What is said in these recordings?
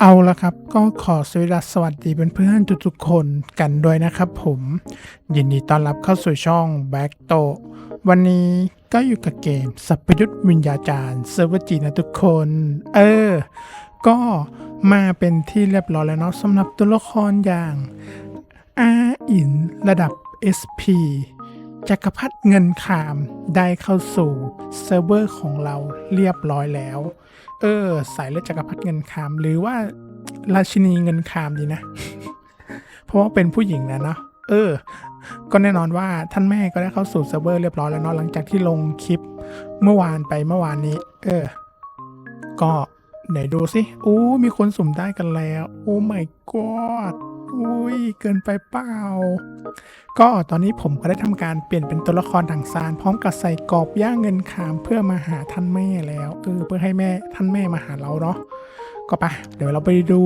เอาละครับก็ขอสวัสดีเพื่อนๆทุกๆคนกันด้วยนะครับผม ยินดีต้อนรับเข้าสู่ช่อง Back to วันนี้ก็อยู่กับเกมสัพยุทธวิญญาจารย์เซิร์ฟเวอร์จีนะทุกคน เออ ก็มาเป็นที่เรียบร้อยแล้วเนาะสำหรับตัวละครอย่างอาอินระดับ SP จักรพรรดิเงินขามได้เข้าสู่เซิร์ฟเวอร์ของเราเรียบร้อยแล้ว เออ สายเลือดจักรพรรดิเงินคาม หรือว่าราชินีเงินคามดีนะ เพราะว่าเป็นผู้หญิงนะเนาะ เออ ก็แน่นอนว่าท่านแม่ก็ได้เข้าสู่เซิร์ฟเวอร์เรียบร้อยแล้วเนาะหลังจากที่ลงคลิปเมื่อวานไปเมื่อวานนี้ เออ ก็ไหนดูสิอู้มีคนสุ่มได้กันแล้ว โอ้ my god อุ้ยเกินไปเปล่า ก็ตอนนี้ผมก็ได้ทำการเปลี่ยนเป็นตัวละครถังซานพร้อมกับใส่กรอบย่างเงินขามเพื่อมาหาท่านแม่แล้วเออเพื่อให้แม่ท่านแม่มาหาเราเนาะก็ไปเดี๋ยวเราไปดู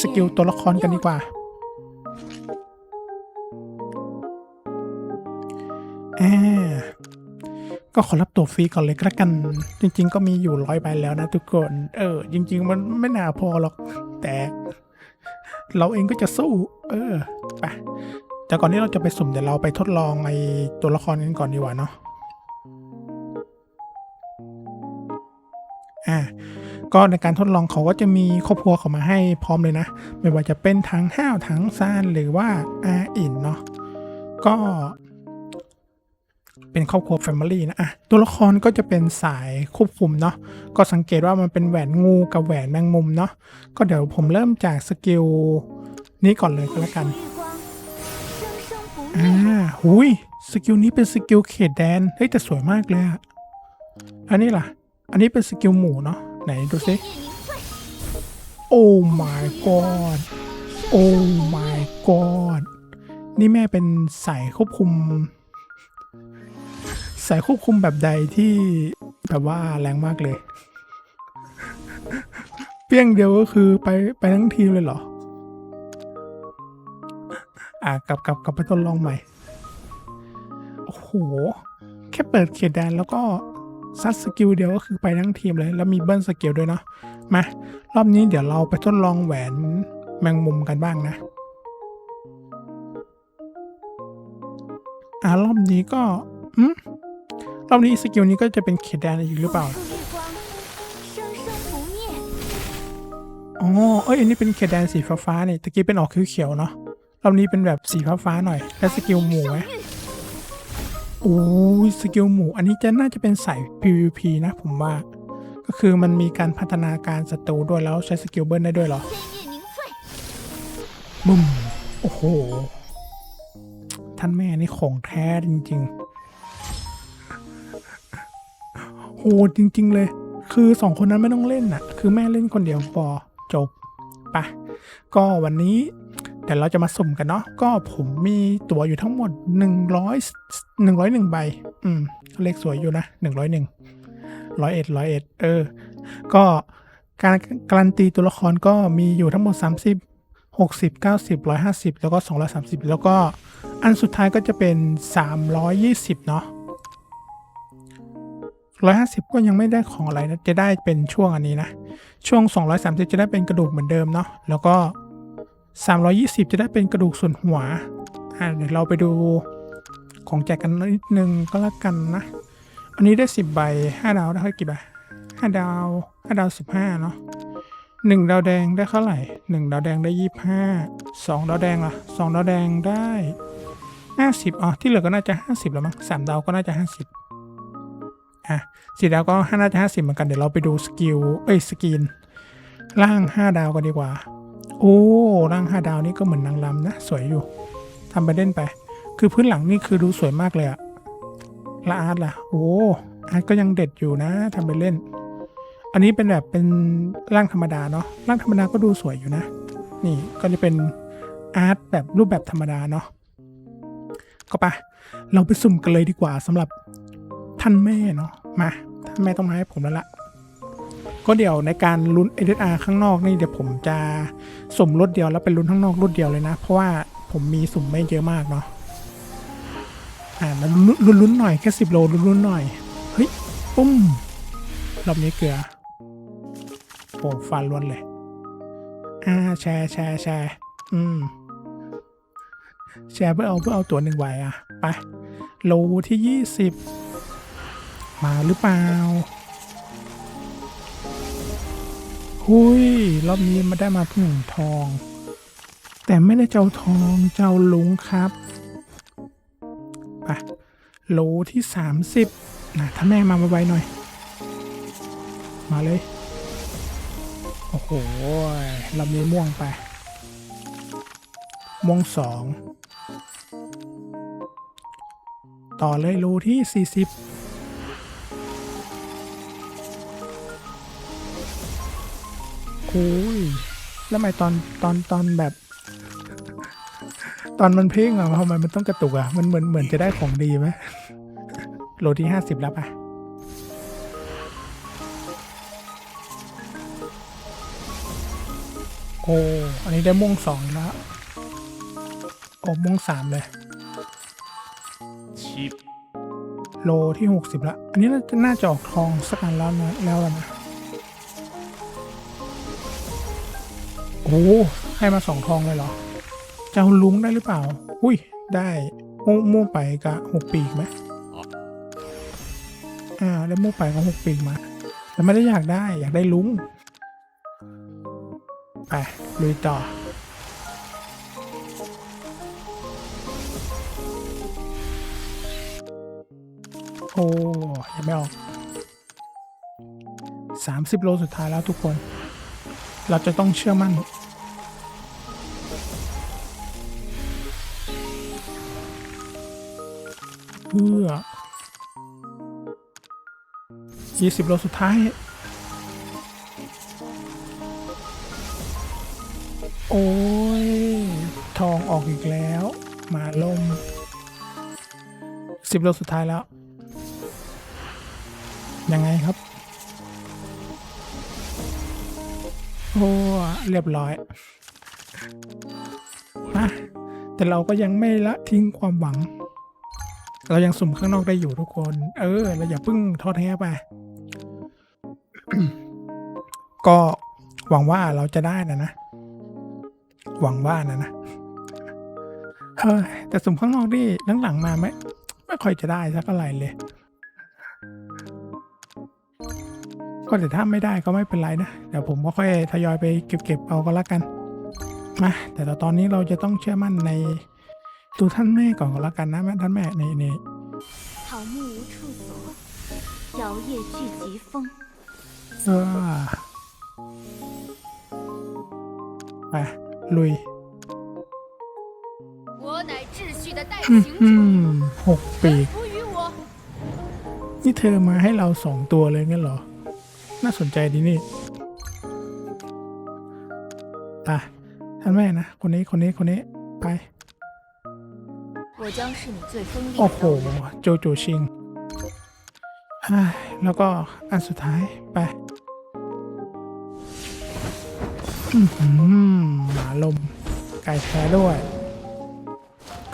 สกิลตัวละครกันดีกว่าอ่าก็ขอรับตัวฟรีก่อนเลยก็แล้วกัน จริง ๆ ก็มีอยู่ร้อยใบแล้วนะทุกคน เออ จริง ๆ มันไม่น่าพอหรอก แต่ เราเองก็จะสู้ เออไปแต่ก่อนที่เราจะไปสุ่มเดี๋ยวเราไปทดลองไอตัวละครกันก่อนดีกว่าเนาะอ่าก็ในการทดลองเขาก็จะมีครอบครัวเขามาให้พร้อมเลยนะ ไม่ว่าจะเป็นทั้งห้าวทั้งซานหรือว่าอาอินเนาะก็ เป็นครอบครัวแฟมิลี่นะอะตัวละครก็จะเป็นสายควบคุมเนาะก็สังเกตว่ามันเป็นแหวนงูกับแหวนแมงมุมเนาะก็เดี๋ยวผมเริ่มจากสกิลนี้ก่อนเลยก็แล้วกันอ่าหุยสกิลนี้เป็นสกิลเขตแดนเฮ้ยแต่สวยมากเลยอะอันนี้ล่ะ อันนี้เป็นสกิลหมูเนาะไหนดูซิโอ้ my god โอ้ my god นี่แม่เป็นสายควบคุม สายควบคุมแบบใดที่แบบว่าแรงมากเลย เปี้ยงเดียวก็คือไปไปทั้งทีมเลยเหรอ อะกลับกลับกลับไปทดลองใหม่ โอ้โห แค่เปิดเขตแดนแล้วก็ซัดสกิลเดียวก็คือไปทั้งทีมเลย แล้วมีเบิ้ลสกิลด้วยเนาะมารอบนี้เดี๋ยวเราไปทดลองแหวนแมงมุมกันบ้างนะอ่ารอบนี้ก็อืม รอบนี้สกิลนี้ก็จะเป็นเขตแดนอีกหรือเปล่าอ๋อเอ้ยอันนี้เป็นเขตแดนสีฟ้าเนี่ยตะกี้เป็นออกเขียวๆเนาะรอบนี้เป็นแบบสีฟ้าๆหน่อย และสกิลหมูไหมโอ้ยสกิลหมู อันนี้จะน่าจะเป็นสาย PVP นะผมว่า ก็คือมันมีการพัฒนาการศัตรูด้วยแล้วใช้สกิลเบิร์นได้ด้วยเหรอบุ้มโอ้โห ท่านแม่นี่ของแท้จริง ๆ ดจริง ๆ เลย คือสองคนนั้นไม่ต้องเล่นน่ะคือแม่เล่นคนเดียวพอจบปะก็วันนี้เดี๋ยวเราจะมาสุ่มกันเนาะก็ผมมีตั๋วอยู่ทั้งหมด 100 101 ใบ อืม เลขสวยอยู่นะ 101ร้อยเอ็ดร้อยเอ็ดเออ ก็การการันตีตัวละครก็มีอยู่ทั้งหมด 30 60 90 150 แล้วก็ 230 แล้วก็อันสุดท้ายก็จะเป็น 320 เนาะ 150 ก็ยังไม่ได้ของอะไรนะจะได้เป็นช่วงอันนี้นะ ช่วง 230 จะได้เป็นกระดูกเหมือนเดิมเนาะแล้วก็ 320 จะได้เป็นกระดูกส่วนหัวอ่าเดี๋ยวเราไปดูของแจกกันนิดนึงก็แล้วกันนะ อันนี้ได้ 10 ใบ 5 ดาวได้เท่ากี่ใบ5ดาว 5 ดาว 15 เนาะหนึ่งดาวแดงได้เท่าไหร่หนึ่งดาวแดงได้ยี่ห้าสองดาวแดงล่ะสองดาวแดงได้ห้าสิบอ๋อ ที่เหลือก็น่าจะห้าสิบแล้วมั้งสามดาวก็น่าจะห้าสิบ อะสี่ดาวก็ห้าน่าจะห้าสิบเหมือนกันเดี๋ยวเราไปดูสกิลเอ้ยสกินล่างห้าดาวกันดีกว่า โอ้ล่างห้าดาวนี่ก็เหมือนนางรำนะ สวยอยู่ทำไปเล่นไป คือพื้นหลังนี่คือดูสวยมากเลยอะละอาร์ตล่ะ โอ้อาร์ตก็ยังเด็ดอยู่นะทำไปเล่น อันนี้เป็นแบบเป็นร่างธรรมดาเนาะร่างธรรมดาก็ดูสวยอยู่นะ นี่ก็จะเป็นอาร์ตแบบรูปแบบธรรมดาเนาะก็ไปเราไปสุ่มกันเลยดีกว่าสำหรับท่านแม่เนาะ มาท่านแม่ต้องมาให้ผมแล้วละก็เดี๋ยวในการลุ้น SSR ข้างนอกนี่เดี๋ยวผมจะสุ่มรถเดียวแล้วเป็นลุ้นข้างนอกรถเดียวเลยนะ เพราะว่าผมมีสุ่มไม่เยอะมากเนาะอ่ามาลุ้นลุ้นๆหน่อยแค่สิบโลลุ้นลุ้นๆหน่อยเฮ้ยปุ้มรอบนี้เกลือโอ้ฟันล้วนเลย อ่าแชร์แชร์แชร์อืมแชร์เพื่อเอาเพื่อเอาตัวหนึ่งไว้อะ ไป โลที่ยี่สิบ มาหรือเปล่าหุยรอบนี้มาได้มาเพียงทอง แต่ไม่ได้เจ้าทองเจ้าลุงครับปะโลที่ 30นะถ้าแม่มาไวๆหน่อย มาเลย โอ้โหลำนี้ม่วงไป ม่วงสอง ต่อเลยโลที่ 40 โอ้ยแล้วทำไมตอนตอนตอนแบบ ตอนมันเพ่งอะทำไมมันต้องกระตุกอะมันเหมือนเหมือนจะได้ของดีไหมโลที่ห้าสิบแล้วปะโอ้ อันนี้ได้ม่วงสองแล้ว โอ้ม่วงสามเลย七โลที่หกสิบละ อันนี้น่าจะน่าจะออกทองสักอันแล้วนะแล้วล่ะนะ โอ้ให้มาสองทองเลยเหรอเจ้าลุงได้หรือเปล่า อุ้ย ได้โม่โม่ไปกับหกปีกไหมอ่าได้โม่ไปกับหกปีกมา แต่ไม่ได้อยากได้อยากได้ลุง ไปลุยต่อโอ้ยังไม่ออกสามสิบโลสุดท้ายแล้วทุกคน เราจะต้องเชื่อมั่น เพื่อยี่สิบโลสุดท้าย โอ้ย ทองออกอีกแล้ว มาลมสิบโลสุดท้ายแล้ว ยังไงครับ โอ้เรียบร้อยนะแต่เราก็ยังไม่ละทิ้งความหวัง เรายังสุ่มข้างนอกได้อยู่ทุกคน เออเราอย่าพิ่งท้อแท้ไป ก็หวังว่าเราจะได้นะนะ หวังว่านะนะเฮ้ยแต่สุ่มข้างนอกนี่หลังๆมาไม่ไม่ค่อยจะได้สักอะไรเลย ก็แต่ถ้าไม่ได้ก็ไม่เป็นไรนะ เดี๋ยวผมก็ค่อยทยอยไปเก็บๆเอาก็แล้วกัน มาแต่ตอนนี้เราจะต้องเชื่อมั่นในตัวท่านแม่ก่อนก็แล้วกันนะแม่ท่านแม่ในี่นี่ไปลุยหกปี นี่เธอมาให้เราสองตัวเลยงั้นเหรอ น่าสนใจดีนี่อะท่านแม่นะ คนนี้คนนี้คนนี้ไปโอ้โหโจโจชิงแล้วก็อันสุดท้ายไปหมาลม ไก่แท้ด้วย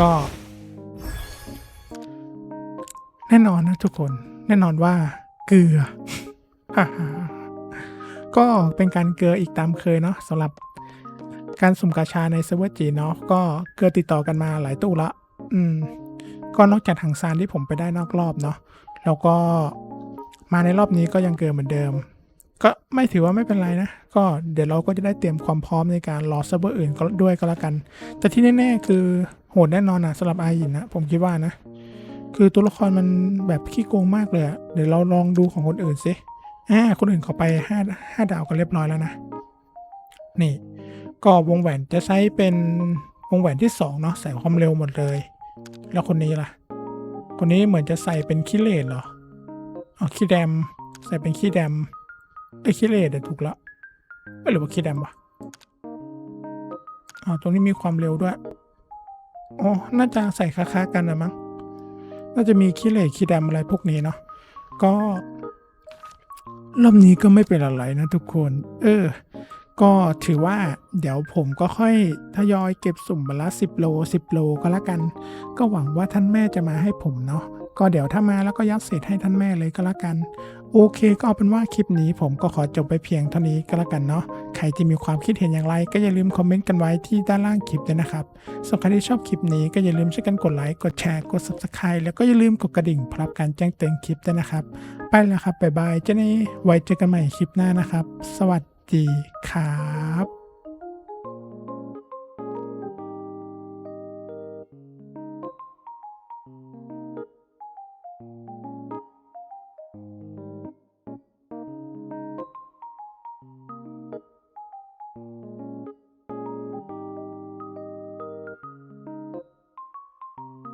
ก็ แน่นอนนะทุกคน แน่นอนว่าเกลือฮ่า ก็เป็นการเกลืออีกตามเคยเนาะสำหรับการสุ่มกาชาในเซิร์ฟเวอร์จีเนาะก็เกลือติดต่อกันมาหลายตู้ละ อืม ก็นอกจากทางซานที่ผมไปได้นอกรอบเนาะแล้วก็มาในรอบนี้ก็ยังเกินเหมือนเดิม ก็ไม่ถือว่าไม่เป็นไรนะ ก็เดี๋ยวเราก็จะได้เตรียมความพร้อมในการรอเซิร์ฟเวอร์อื่นก็ด้วยก็แล้วกัน แต่ที่แน่ๆคือโหดแน่นอนนะสำหรับอายินนะผมคิดว่านะ คือตัวละครมันแบบขี้โกงมากเลยเดี๋ยวเราลองดูของคนอื่นสิ อ่าคนอื่นเขาไปห้าห้าดาวกันเรียบร้อยแล้วนะ นี่ ก็วงแหวนจะใช้เป็นวงแหวนที่สองเนาะใส่ความเร็วหมดเลย แล้วคนนี้ล่ะ คนนี้เหมือนจะใส่เป็นขี้เลดเหรออ๋อขี้แดมใส่เป็นขี้แดมไอ้ขี้เลดอะถูกแล้วเอ้ยหรือว่าขี้แดมวะอ๋อตรงนี้มีความเร็วด้วยอ๋อน่าจะใส่ค้าๆกันนะมั้งน่าจะมีขี้เหล็กขี้แดมอะไรพวกนี้เนาะก็ รอบนี้ก็ไม่เป็นอะไรนะทุกคน เออ ก็ถือว่าเดี๋ยวผมก็ค่อยทยอยเก็บสุ่มบละสิบโลสิบโลก็แล้วกัน ก็หวังว่าท่านแม่จะมาให้ผมเนาะก็เดี๋ยวถ้ามาแล้วก็ยัดเศษให้ท่านแม่เลยก็แล้วกัน โอเคก็เอาเป็นว่าคลิปนี้ผมก็ขอจบไปเพียงเท่านี้ก็แล้วกันเนาะใครที่มีความคิดเห็นอย่างไร ก็อย่าลืมคอมเมนต์กันไว้ที่ด้านล่างคลิปด้ยนะครับสำหรับใครที่ชอบคลิปนี้ก็อย่าลืมช่วยกันกดไลค์กดแชร์กด subscribe แล้วก็อย่าลืมกดกระดิ่งพรับการแจ้งเตือนคลิปด้วยนะครับ ไปแล้วครับบ๊ายบายเจนี่ไว้เจอกันใหม่คลิปหน้านะครับ สวัสดีครับ